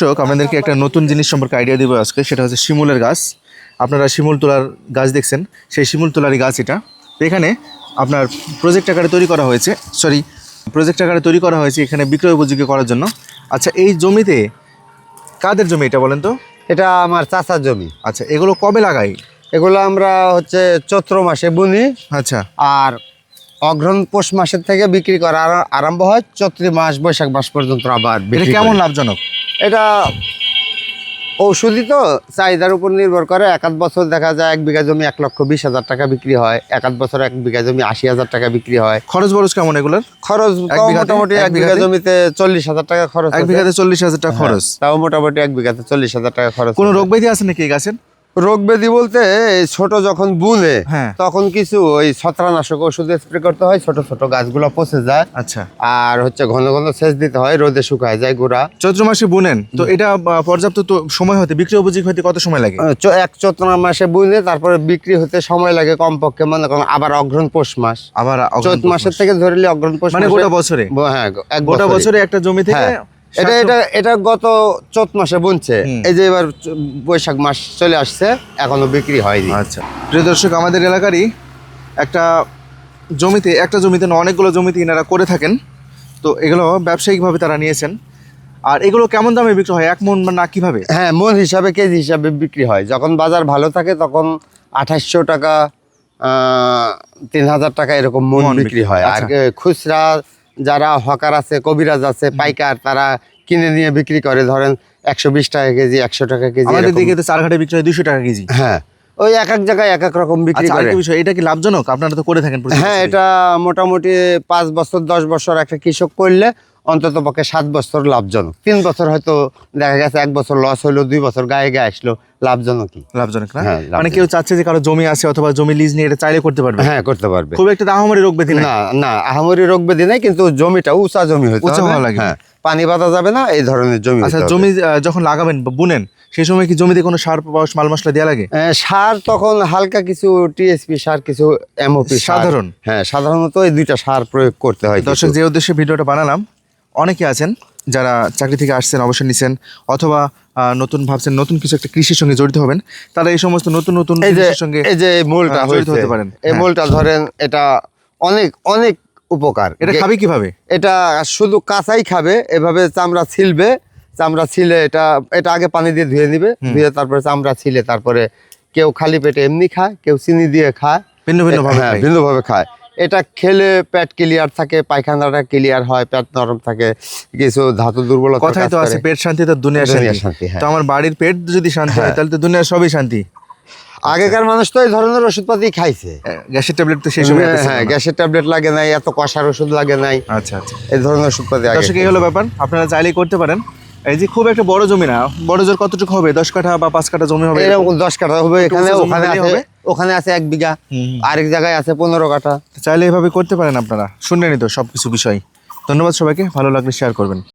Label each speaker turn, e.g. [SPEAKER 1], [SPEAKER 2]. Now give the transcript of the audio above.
[SPEAKER 1] দর্শক আপনাদেরকে একটা নতুন জিনিস সম্পর্কে আইডিয়া দিব আজকে সেটা হচ্ছে শিমুলের গাছ। আপনারা শিমুল তোলার গাছ দেখছেন সেই শিমুল তোলারই গাছ এটা। তো এখানে আপনার প্রজেক্ট আকারে তৈরি করা হয়েছে সরি প্রজেক্ট আকারে তৈরি করা হয়েছে এখানে বিক্রয় উপযোগী করার জন্য। আচ্ছা এই জমিতে কাদের জমি এটা বলেন তো?
[SPEAKER 2] এটা আমার চাচার জমি।
[SPEAKER 1] আচ্ছা এগুলো কবে লাগাই?
[SPEAKER 2] এগুলো আমরা হচ্ছে চৈত্র মাসে বুনি।
[SPEAKER 1] আচ্ছা।
[SPEAKER 2] আর অগ্রহণ পৌষ মাসের থেকে বিক্রি করা আর- আরম্ভ হয় চৈত্রি মাস বৈশাখ মাস পর্যন্ত আবার
[SPEAKER 1] এটা কেমন লাভজনক?
[SPEAKER 2] এটা ঔষধি তো চাহিদার উপর নির্ভর করে। এক আধ বছর দেখা যায় এক বিঘা জমি এক লক্ষ বিশ হাজার টাকা বিক্রি হয়। এক আধ বছর এক বিঘা জমি আশি হাজার টাকা বিক্রি হয়।
[SPEAKER 1] খরচ বরচ কেমন এগুলোর?
[SPEAKER 2] খরচ? মোটামুটি
[SPEAKER 1] এক
[SPEAKER 2] বিঘা জমিতে চল্লিশ হাজার টাকা খরচ
[SPEAKER 1] এক বিঘাতে চল্লিশ হাজার টাকা খরচ।
[SPEAKER 2] হ্যাঁ, তাও মোটামুটি এক বিঘাতে চল্লিশ হাজার টাকা খরচ
[SPEAKER 1] কোনো রোগ ব্যাধি আছে নাকি গাছের?
[SPEAKER 2] রোগ ব্যাধি বলতে ছোট যখন বুনে
[SPEAKER 1] হ্যাঁ।
[SPEAKER 2] তখন কিছু ওই ছত্রানাশক ওষুধ স্প্রে করতে হয় ছোট ছোট গাছগুলো পচে যায়।
[SPEAKER 1] আচ্ছা।
[SPEAKER 2] আর হচ্ছে ঘন ঘন সেচ দিতে হয় রোদে শুকায় যায় গোড়া।
[SPEAKER 1] চৈত্র মাসে বুনেন তো এটা পর্যাপ্ত তো সময় হতে বিক্রি উপযোগী হতে কত সময় লাগে?
[SPEAKER 2] এক চৈত্র মাসে বুনে তারপরে বিক্রি হতে সময় লাগে কমপক্ষে মনে করেন আবার অগ্রহণ পৌষ মাস।
[SPEAKER 1] আবার
[SPEAKER 2] চৈত মাসের থেকে ধরলে অগ্রহণ পৌষ
[SPEAKER 1] মানে গোটা বছরে?
[SPEAKER 2] হ্যাঁ
[SPEAKER 1] গোটা
[SPEAKER 2] বছরে।
[SPEAKER 1] বছরে একটা জমি থেকে
[SPEAKER 2] হ্যাঁ। এটা এটা এটা গত চৈত মাসে বুনছে। এই যে এবার বৈশাখ মাস চলে আসছে এখনও বিক্রি হয়নি।
[SPEAKER 1] আচ্ছা। প্রিয় দর্শক আমাদের এলাকারই একটা জমিতে একটা জমিতে না অনেকগুলো জমিতে এনারা করে থাকেন। তো এগুলো ব্যবসায়িকভাবে তারা নিয়েছেন। আর এগুলো কেমন দামে বিক্রি হয়? এক মন না কীভাবে?
[SPEAKER 2] হ্যাঁ মন হিসাবে কেজি হিসাবে বিক্রি হয়। যখন বাজার ভালো থাকে তখন আঠাশশো টাকা তিন হাজার টাকা এরকম মন বিক্রি
[SPEAKER 1] বিক্রি
[SPEAKER 2] হয়। আর
[SPEAKER 1] আচ্ছা।
[SPEAKER 2] খুচরা যারা হকার আছে কবিরাজ আছে পাইকার তারা কিনে নিয়ে বিক্রি করে। ধরেন একশো বিশ টাকা কেজি একশো টাকা কেজি
[SPEAKER 1] আমাদের দিকে তো চার ঘাটে বিক্রি হয় দুশো টাকা কেজি।
[SPEAKER 2] হ্যাঁ। ওই এক এক জায়গায় এক এক রকম বিক্রি
[SPEAKER 1] আচ্ছা
[SPEAKER 2] করে।
[SPEAKER 1] বিষয় এটা কি লাভজনক? আপনারা তো করে থাকেন
[SPEAKER 2] হ্যাঁ এটা মোটামুটি পাঁচ বছর দশ বছর একটা কৃষক করলে অন্তত পক্ষে সাত বছর লাভজনক। তিন বছর হয়তো দেখা গেছে এক বছর লস হইল দুই বছর গায়ে গায়ে আসলো লাভজনকই
[SPEAKER 1] লাভজনক না?
[SPEAKER 2] হ্যাঁ,
[SPEAKER 1] মানে। কেউ চাচ্ছে যে কারও জমি আছে অথবা জমি লিজ নিয়ে এটা চাইলে করতে পারবে?
[SPEAKER 2] হ্যাঁ করতে পারবে।
[SPEAKER 1] খুব একটা দাহামারি রোগ ব্যাধি না
[SPEAKER 2] না আহামরি রোগ ব্যাধি নাই কিন্তু জমিটা উঁচা জমি হইতে
[SPEAKER 1] উঁচা হওয়া লাগে।
[SPEAKER 2] হ্যাঁ পানি বাঁধা যাবে না এই ধরনের জমি
[SPEAKER 1] আচ্ছা জমি যখন লাগাবেন বুনেন সেই সময় কি জমিতে কোনো সার বা মাল মশলা দেওয়া লাগে?
[SPEAKER 2] সার তখন হালকা কিছু টিএসপি সার কিছু এমওপি
[SPEAKER 1] সাধারণ?
[SPEAKER 2] হ্যাঁ সাধারণত এই দুইটা সার প্রয়োগ করতে হয়
[SPEAKER 1] দর্শক যে উদ্দেশ্যে ভিডিওটা বানালাম অনেকে আছেন যারা চাকরি থেকে আসছেন অবসর নিছেন অথবা নতুন ভাবছেন নতুন কিছু একটা কৃষির সঙ্গে জড়িত হবেন তারা এই সমস্ত নতুন নতুন সঙ্গে
[SPEAKER 2] এই যে মোলটা
[SPEAKER 1] জড়িত হতে পারেন।
[SPEAKER 2] এই
[SPEAKER 1] হ্যাঁ।
[SPEAKER 2] মোলটা ধরেন এটা অনেক অনেক উপকার
[SPEAKER 1] এটা খাবে কীভাবে
[SPEAKER 2] এটা শুধু কাঁচাই খাবে এভাবে চামড়া ছিলবে চামড়া ছিলে এটা এটা আগে পানি দিয়ে ধুয়ে নিবে ধুয়ে তারপরে চামড়া ছিলে তারপরে কেউ খালি পেটে এমনি খায় কেউ চিনি দিয়ে খায়
[SPEAKER 1] ভিন্ন ভিন্ন ভাবে
[SPEAKER 2] হ্যাঁ
[SPEAKER 1] খায়।
[SPEAKER 2] ভিন্নভাবে খায় এটা খেলে পেট ক্লিয়ার থাকে পায়খানাটা ক্লিয়ার হয় পেট নরম থাকে কিছু ধাতু দুর্বলতা
[SPEAKER 1] কথাই তো আছে পেট শান্তি তো দুনিয়ার শান্তি।
[SPEAKER 2] হ্যাঁ।
[SPEAKER 1] তো আমার বাড়ির পেট যদি শান্তি হয় তাহলে তো দুনিয়ার সবই শান্তি।
[SPEAKER 2] আগেকার মানুষ তো এই ধরনের ওষুধপাতি খাইছে।
[SPEAKER 1] গ্যাসের ট্যাবলেট তো সেই সময় এত
[SPEAKER 2] হ্যাঁ গ্যাসের ট্যাবলেট লাগে নাই এত কষার ওষুধ লাগে নাই।
[SPEAKER 1] আচ্ছা আচ্ছা।
[SPEAKER 2] এই ধরনের ওষুধপাতি
[SPEAKER 1] দর্শক এই হলো ব্যাপার। আপনারা চাইলেই করতে পারেন। এই যে খুব একটা বড় জমি না বড় জোর কতটুকু হবে? দশ কাঠা বা পাঁচ কাঠা জমি হবে
[SPEAKER 2] এরকম দশ কাঠা হবে এখানে ওখানে
[SPEAKER 1] হবে?
[SPEAKER 2] ওখানে আছে এক বিঘা। আরেক জায়গায় আছে পনেরো কাঠা।
[SPEAKER 1] চাইলে এভাবে করতে পারেন আপনারা। শুনলেনই তো সব কিছু বিষয়। ধন্যবাদ সবাইকে ভালো লাগলে শেয়ার করবেন।